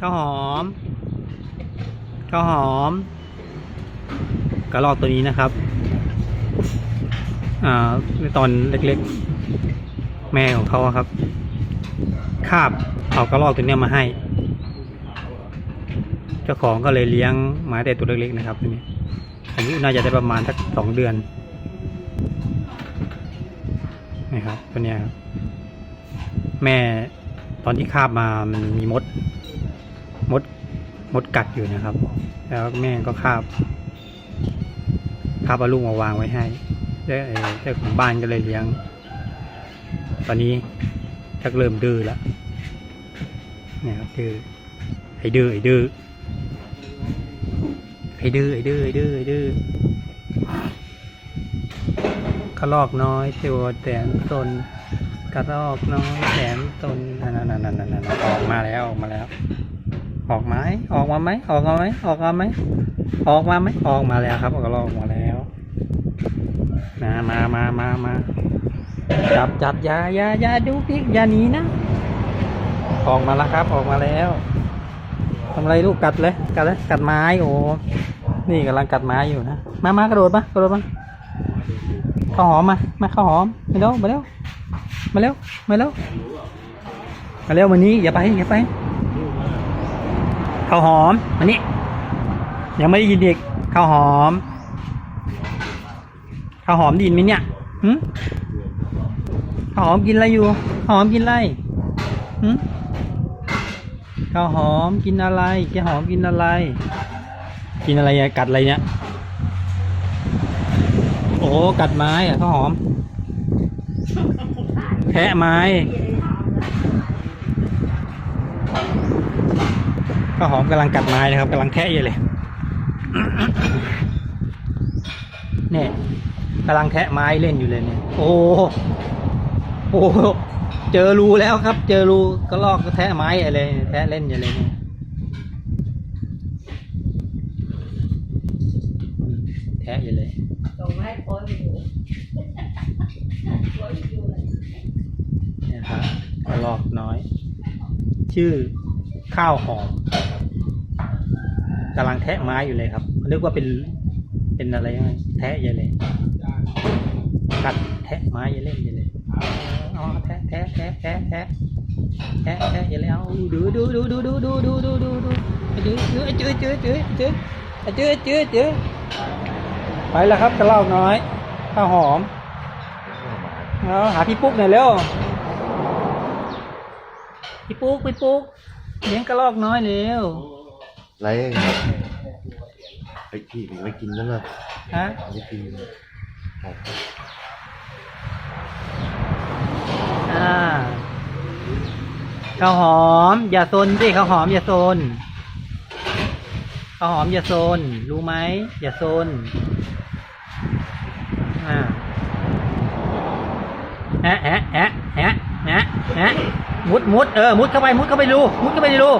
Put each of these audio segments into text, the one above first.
ข้าวหอมข้าวหอมกระรอกตัวนี้นะครับอ่าในตอนเล็กๆ แม่ของเขาครับ คาบเอากระรอกตัวเนี้ยมาให้ เจ้าของก็เลยเลี้ยงมาแต่ตัวเล็กๆนะครับตัวนี้อายุน่าจะได้ประมาณสักสองเดือนนี่ครับตัวเนี้ยครับแม่ตอนที่คาบมามันมีมด มดมดกัดอยู่นะครับ แล้วแม่ก็คาบคาบเอาลูกมาวางไว้ให้เจ้าเอ่อเจ้าของบ้านก็เลยเลี้ยง ตอนนี้ชักเริ่มดื้อแล้วเนี่ยดื้อไอ้ดื้อไอ้ดื้อไอ้ดื้อไอ้ดื้อไอ้ดื้อไอ้ดื้อกระลอกน้อยตัวแสนตนกระรอกน้อยแสนตนนั่นนั่นนั่นนั่นนั่นออกมาแล้วออกมาแล้ว ออกไหมออกมาไหมออกมาไหมออกมาไหมออกมาไหมออกมาแล้วครับอกออกมาแล้วมามามามามาจับจับยายายาดูพิกอย่าหนีนะ ออกมาแล้วครับ ออกมาแล้วทำอะไรลูกกัดเลยกัดเลยกัดไม้โอ้นี่กำลังกัดไม้อยู่นะมามากระโดดมากระโดดมาข้าวหอมมามาข้าวหอมมาเร็วมาเร็วมาเร็วมาเร็วมาเร็วมานี้อย่าไปอย่าไป ข้าวหอมมานี่ยังไม่ได้ยินเด็กข้าวหอมข้าวหอมดินไหมเนี่ยหึข้าวหอมกินอะไรอยู่ข้าวหอมกินอะไรหึข้าวหอมกินอะไรแกหอมกินอะไร กินอะไรอะกัดอะไรเนี่ยโอ้กัดไม้อะข้าวหอมแทะไม้ ข้าวหอมกำลังกัดไม้นะครับกำลังแทะอยู่เลยเนี่ยกำลังแทะไม้เล่นอยู่เลยเนี่ย โอ้โหโอ้เจอรูแล้วครับ เจอรูก็ลอกก็แทะไม้อะไรแทะเล่นอยู่เลยเนี่ยแทะอยู่เลยส่งให้โพสต์ไปดูโพสต์ไปดูเลยนี่ยครับกระลอกน้อย ชื่อ ข้าวหอมกำลังแทะไม้อยู่เลยครับนึกว่าเป็นเป็นอะไรยังไงแทะอยู่เลยกัดแทะไม้อย่เล่นยู่เลยอ๋อแทะแทะแทะแทะแทะแทะแทะอย่าเลยเอาดูดูดูดูดูดูดูดูดูดูจื้อจื้อจื้อจื้อจื้อจื้อจื้อจื้อไปแล้วครับกระลอกน้อยข้าวหอมเอาหาพี่ปุ๊กหน่อยเร็วพี่ปุ๊กพี่ปุ๊ก เลี้ยงกระรอกน้อยเร็วไรไปที่ไปกินนั่นน่ะฮะไปกินอ่าข้าวหอม อย่าโซนสิข้าวหอม อย่าโซนข้าวหอมอย่าโซน รู้ไหมอย่าโซนอ่าแอะแอะแอะแอะแอะแอะ มุดมุดเออมุดเข้าไปมุดเข้าไปรูมุดเข้าไปในรู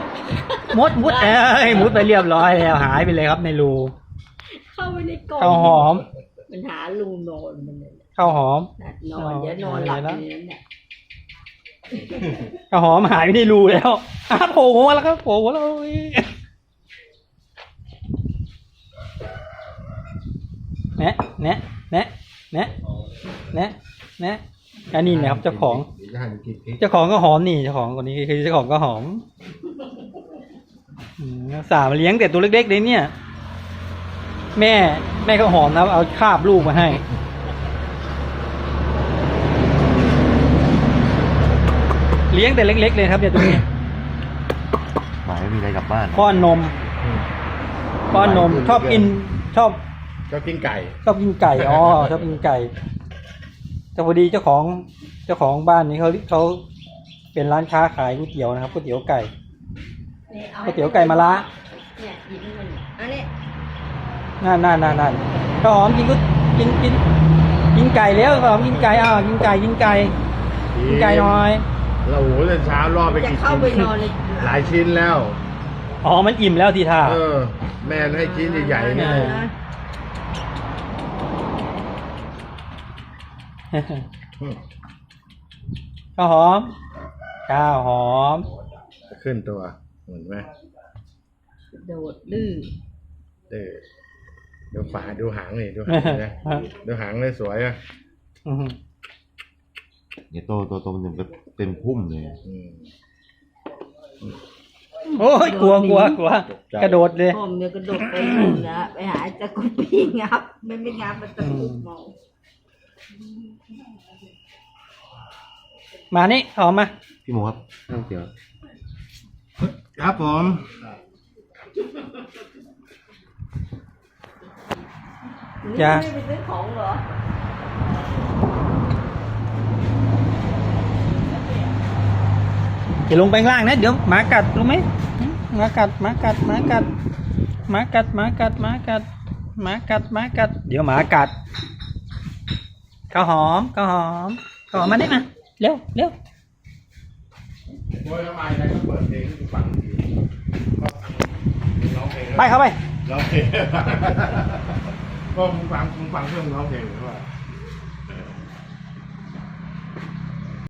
มุดมุดเอ้ยมุดไปเรียบร้อยแล้วหายไปเลยครับในรูเข้าไปในกล่องข้าวหอม มันหาลุงนอนมันเลยข้าวหอมนะนอนเดี๋ยวนอนหลับอยู่นั่นแหละข้าวหอมหายไปในรูแล้วอะโผล่หัวมาแล้วครับโผล่หัวแล้วอุ๊ยแนะแนะแนะแนะแนะแนะอันนี้นะครับเจ้าของ เดี๋ยวจะให้มันกินพริกเจ้าของก็หอมนี่เจ้าของคนนี้คือเจ้าของก็หอมอืมสามาเลี้ยงแต่ตัวเล็กๆเลยเนี่ย แม่แม่ก็หอมนะเอาคาบลูกมาให้เลี้ยงแต่เล็ก ๆ เลยครับเนี่ยตัวนี้หมายไม่มีอะไรกลับบ้านป้อนนมป้อนนมชอบกินชอบ ก็กินไก่ ชอบกินไก่อ๋อชอบกินไก่ แต่พอดีเจ้าของเจ้าของบ้านนี้เขาเขาเป็นร้านค้าขายก๋วยเตี๋ยวนะครับก๋วยเตี๋ยวไก่นี่อาก๋วยเตี๋ยวไก่มะระเนี่ยกินมันอันนี้นั่นนั่นนั่นนั่นข้าวหอมกินก๋วยกินกินกินไก่แล้วข้าวหอมกินไก่อ้าวกินไก่กินไก่กินไก่หน่อยเราโอ้โหเล่นเช้ารอบไปจะกี่เข้าไปชิ้นนอนในหลายชิ้นแล้ว อ๋อมันอิ่มแล้วทีท่าเออ แม่ให้ชิ้นใหญ่ๆนี่เออนะ ข้าวหอม ข้าวหอม ขึ้นตัวเห็นไหมโดดดื้อเออดูฝาดูหางนี่ดูหางนะดูหางเลยสวยอะอืมเนี่ยโตโตโตมันเป็นเต็มพุ่มเลยอืมโอ้ยกลัวกลัวกลัวตกใจกระโดดเลยพ่อเมียกระโดดไปนู่นนะไปหาตะกุปีงับไม่ไม่งับมันตะกุบเมา มานี่ออกมา พี่โมครับนั่งเดี๋ยวครับผมอย่าไม่ไปซื้อของเหรอ อย่าลงไปข้างล่างนะ เดี๋ยวหมากัดรู้ไหมหมากัดหมากัดหมากัดหมากัดหมากัดหมากัดหมากัดหมากัด เดี๋ยวหมากัด ข้าวหอมข้าวหอมข้าวหอมมาได้มาเร็วเร็วโวยทำไมนะก็เปิดเพลงให้ฟังร้องเพลงไปเข้าไปร้องเพลงก็มึงฟังมึงฟังเรื่องร้องเพลงหรือเปล่า